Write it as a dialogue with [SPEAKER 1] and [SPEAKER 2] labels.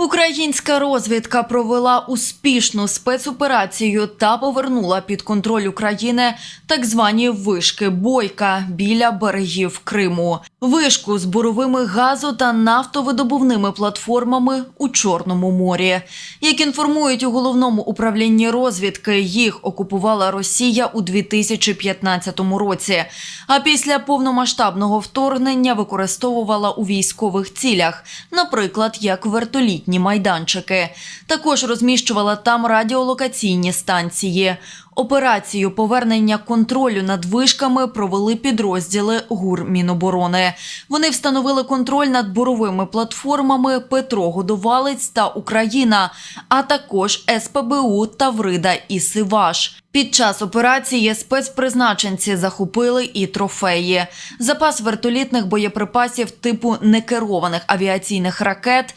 [SPEAKER 1] Українська розвідка провела успішну спецоперацію та повернула під контроль України так звані вишки Бойка біля берегів Криму. Вишку з буровими газу та нафтовидобувними платформами у Чорному морі. Як інформують у головному управлінні розвідки, їх окупувала Росія у 2015 році. А після повномасштабного вторгнення використовувала у військових цілях, наприклад, як вертолітні майданчики. Також розміщувала там радіолокаційні станції. Операцію повернення контролю над вишками провели підрозділи ГУР Міноборони. Вони встановили контроль над буровими платформами Петро Годовалець та Україна, а також СПБУ Таврида і Сиваш. Під час операції спецпризначенці захопили і трофеї. Запас вертолітних боєприпасів типу некерованих авіаційних ракет